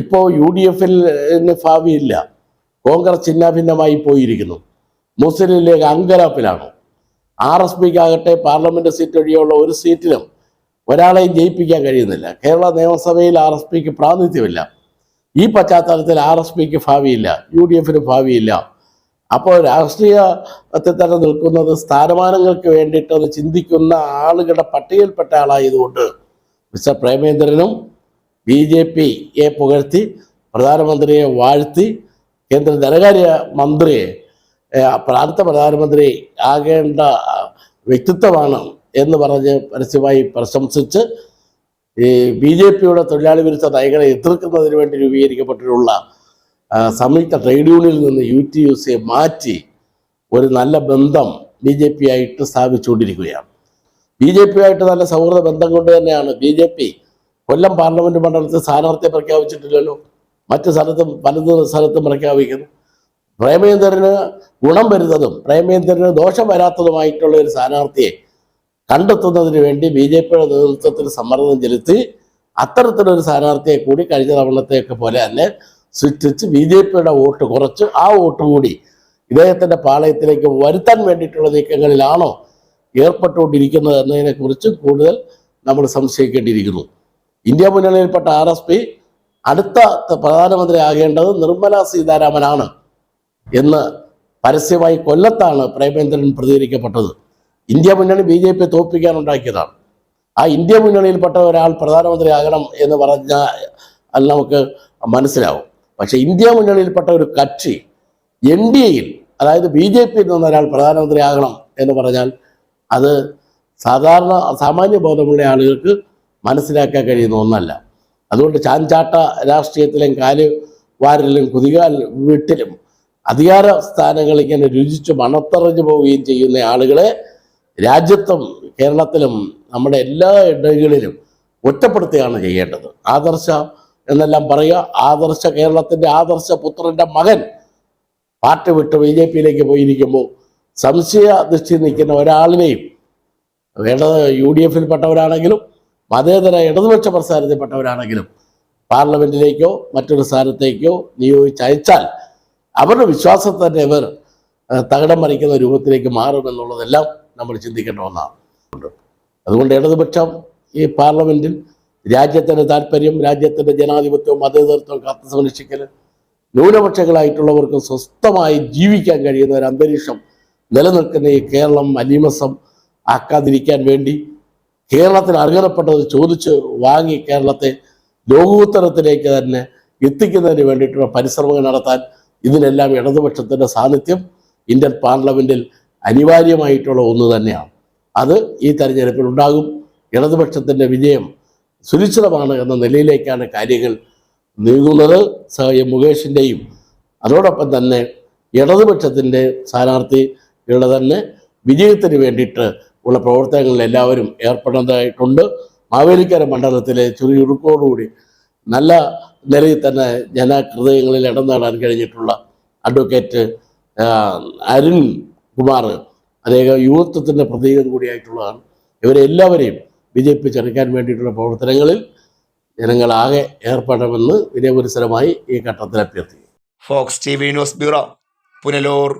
ഇപ്പോൾ U D എഫിൽ ഭാവിയില്ല Congress ചിഹ്നാഭിന്നമായി പോയിരിക്കുന്നു. മുസ്ലിം ലീഗ് അങ്കലാപ്പിലാണ്. ആർ എസ് പിക്കാകട്ടെ പാർലമെന്റ് സീറ്റ് ഒഴികെയുള്ള ഒരു സീറ്റിലും ഒരാളെയും ജയിപ്പിക്കാൻ കഴിയുന്നില്ല. കേരള നിയമസഭയിൽ ആർ എസ് പിക്ക് പ്രാതിനിധ്യമില്ല. ഈ പശ്ചാത്തലത്തിൽ ആർ എസ് പിക്ക് ഭാവിയില്ല. യു ഡി എഫിന് ഭാവിയില്ല. അപ്പോൾ രാഷ്ട്രീയത്തിൽ തന്നെ നിൽക്കുന്നത് സ്ഥാനമാനങ്ങൾക്ക് വേണ്ടിയിട്ട് ചിന്തിക്കുന്ന ആളുകളുടെ പട്ടികയിൽപ്പെട്ട ആളായതുകൊണ്ട് മിസ്റ്റർ പ്രേമേന്ദ്രനും ബി ജെ പിയെ പുകഴ്ത്തി പ്രധാനമന്ത്രിയെ വാഴ്ത്തി കേന്ദ്ര ധനകാര്യ മന്ത്രി പ്രാന്ത പ്രധാനമന്ത്രി ആകേണ്ട വ്യക്തിത്വമാണ് എന്ന് പറഞ്ഞ് പരസ്യമായി പ്രശംസിച്ച് ഈ ബി ജെ പിയുടെ തൊഴിലാളി വിരുദ്ധ നയങ്ങളെ എതിർക്കുന്നതിന് വേണ്ടി രൂപീകരിക്കപ്പെട്ടിട്ടുള്ള സംയുക്ത ട്രേഡ് യൂണിയനിൽ നിന്ന് യു ടി യു സിയെ മാറ്റി ഒരു നല്ല ബന്ധം ബി ജെ പി ആയിട്ട് സ്ഥാപിച്ചുകൊണ്ടിരിക്കുകയാണ്. ബി ജെ പി ആയിട്ട് നല്ല സൗഹൃദ ബന്ധം കൊണ്ട് തന്നെയാണ് B J P Kollam parliament മണ്ഡലത്തിൽ സ്ഥാനാർത്ഥിയെ പ്രഖ്യാപിച്ചിട്ടില്ലല്ലോ. മറ്റു സ്ഥലത്തും പലത് സ്ഥലത്തും പ്രഖ്യാപിക്കുന്നു. പ്രേമേന്ദ്രന് ഗുണം വരുന്നതും പ്രേമേന്ദ്രന് ദോഷം വരാത്തതുമായിട്ടുള്ള ഒരു സ്ഥാനാർത്ഥിയെ കണ്ടെത്തുന്നതിന് വേണ്ടി ബി ജെ പിയുടെ നേതൃത്വത്തിൽ സമ്മർദ്ദം ചെലുത്തി അത്തരത്തിലൊരു സ്ഥാനാർത്ഥിയെ കൂടി കഴിഞ്ഞ തവണത്തെയൊക്കെ പോലെ തന്നെ സൃഷ്ടിച്ച് ബി ജെ പിയുടെ വോട്ട് കുറച്ച് ആ വോട്ട് കൂടി ഇദ്ദേഹത്തിന്റെ പാളയത്തിലേക്ക് വരുത്താൻ വേണ്ടിയിട്ടുള്ള നീക്കങ്ങളിലാണോ ഏർപ്പെട്ടുകൊണ്ടിരിക്കുന്നത് എന്നതിനെക്കുറിച്ച് കൂടുതൽ നമ്മൾ സംശയിക്കേണ്ടിയിരിക്കുന്നു. ഇന്ത്യ മുന്നണിയിൽപ്പെട്ട ആർ എസ് പി അടുത്ത പ്രധാനമന്ത്രി ആകേണ്ടത് നിർമ്മല സീതാരാമനാണ് എന്ന് പരസ്യമായി കൊല്ലത്താണ് പ്രേമേന്ദ്രൻ പ്രതികരിക്കപ്പെട്ടത്. ഇന്ത്യ മുന്നണി ബി ജെ പി തോപ്പിക്കാനുണ്ടാക്കിയതാണ് ആ ഇന്ത്യ മുന്നണിയിൽപ്പെട്ട ഒരാൾ പ്രധാനമന്ത്രി ആകണം എന്ന് പറഞ്ഞാൽ അത് നമുക്ക് മനസ്സിലാവും. പക്ഷെ ഇന്ത്യ മുന്നണിയിൽപ്പെട്ട ഒരു കക്ഷി എൻ ഡി എയിൽ അതായത് ബി ജെ പിയിൽ നിന്ന് ഒരാൾ പ്രധാനമന്ത്രി ആകണം എന്ന് പറഞ്ഞാൽ അത് സാധാരണ സാമാന്യ ബോധമുള്ള ആളുകൾക്ക് മനസ്സിലാക്കാൻ കഴിയുന്ന ഒന്നല്ല. അതുകൊണ്ട് ചാഞ്ചാട്ട രാഷ്ട്രീയത്തിലും കാൽ വാരലും കുതികാൽ വീട്ടിലും അധികാര സ്ഥാനങ്ങൾ ഇങ്ങനെ രുചിച്ച് മണത്തറിഞ്ഞു പോവുകയും ചെയ്യുന്ന ആളുകളെ രാജ്യത്തും കേരളത്തിലും നമ്മുടെ എല്ലാ ഇടങ്ങളിലും ഒറ്റപ്പെടുത്തുകയാണ് ചെയ്യേണ്ടത്. ആദർശ എന്നെല്ലാം പറയുക. ആദർശ കേരളത്തിന്റെ ആദർശ പുത്രന്റെ മകൻ പാർട്ടി വിട്ട് ബി ജെ പിയിലേക്ക് പോയിരിക്കുമ്പോൾ സംശയ ദൃഷ്ടി നിൽക്കുന്ന ഒരാളിനെയും വേണ്ടത് യു ഡി എഫിൽപ്പെട്ടവരാണെങ്കിലും മതേതര ഇടതുപക്ഷ പ്രസ്ഥാനത്തിൽപ്പെട്ടവരാണെങ്കിലും പാർലമെന്റിലേക്കോ മറ്റൊരു സ്ഥാനത്തേക്കോ നിയോഗിച്ചയച്ചാൽ അവരുടെ വിശ്വാസത്തെ തന്നെ ഇവർ തകിടം മറിക്കുന്ന രൂപത്തിലേക്ക് മാറുമെന്നുള്ളതെല്ലാം നമ്മൾ ചിന്തിക്കേണ്ട ഒന്നാണ്. അതുകൊണ്ട് ഇടതുപക്ഷം ഈ പാർലമെന്റിൽ രാജ്യത്തിന്റെ താല്പര്യം രാജ്യത്തിന്റെ ജനാധിപത്യവും മതേതരത്വവും കാത്തു സംരക്ഷിക്കൽ ന്യൂനപക്ഷങ്ങളായിട്ടുള്ളവർക്ക് സ്വസ്ഥമായി ജീവിക്കാൻ കഴിയുന്ന ഒരു അന്തരീക്ഷം നിലനിൽക്കുന്ന ഈ കേരളം അലീമസം ആക്കാതിരിക്കാൻ വേണ്ടി കേരളത്തിന് അർഹതപ്പെട്ടത് ചോദിച്ച് വാങ്ങി കേരളത്തെ ലോകോത്തരത്തിലേക്ക് തന്നെ എത്തിക്കുന്നതിന് വേണ്ടിയിട്ടുള്ള പരിശ്രമങ്ങൾ നടത്താൻ ഇതിനെല്ലാം ഇടതുപക്ഷത്തിന്റെ സാന്നിധ്യം ഇന്ത്യൻ പാർലമെന്റിൽ അനിവാര്യമായിട്ടുള്ള ഒന്ന് തന്നെയാണ്. അത് ഈ തെരഞ്ഞെടുപ്പിൽ ഉണ്ടാകും. ഇടതുപക്ഷത്തിന്റെ വിജയം സുനിശ്ചിതമാണ് എന്ന നിലയിലേക്കാണ് കാര്യങ്ങൾ നീങ്ങുന്നത്. സഹ മുകേഷിന്റെയും അതോടൊപ്പം തന്നെ ഇടതുപക്ഷത്തിന്റെ സ്ഥാനാർത്ഥികളുടെ തന്നെ വിജയത്തിന് വേണ്ടിയിട്ട് ഉള്ള പ്രവർത്തനങ്ങളിൽ എല്ലാവരും ഏർപ്പെടുന്നതായിട്ടുണ്ട്. മാവേലിക്കര മണ്ഡലത്തിലെ ചുരുക്കോടുകൂടി നല്ല നിലയിൽ തന്നെ ജനഹൃദയങ്ങളിൽ ഇടം നേടാൻ കഴിഞ്ഞിട്ടുള്ള അഡ്വക്കേറ്റ് അരുൺ കുമാർ അദ്ദേഹം യുവത്വത്തിന്റെ പ്രതീകം കൂടിയായിട്ടുള്ളതാണ്. ഇവരെ എല്ലാവരെയും വിജയിപ്പിച്ചെടുക്കാൻ വേണ്ടിയിട്ടുള്ള പ്രവർത്തനങ്ങളിൽ ജനങ്ങളാകെ ഏർപ്പെടണമെന്ന് വിനയപുരസരമായി ഈ ഘട്ടത്തിൽ അഭ്യർത്ഥിക്കും Fox T V news bureau Punalur.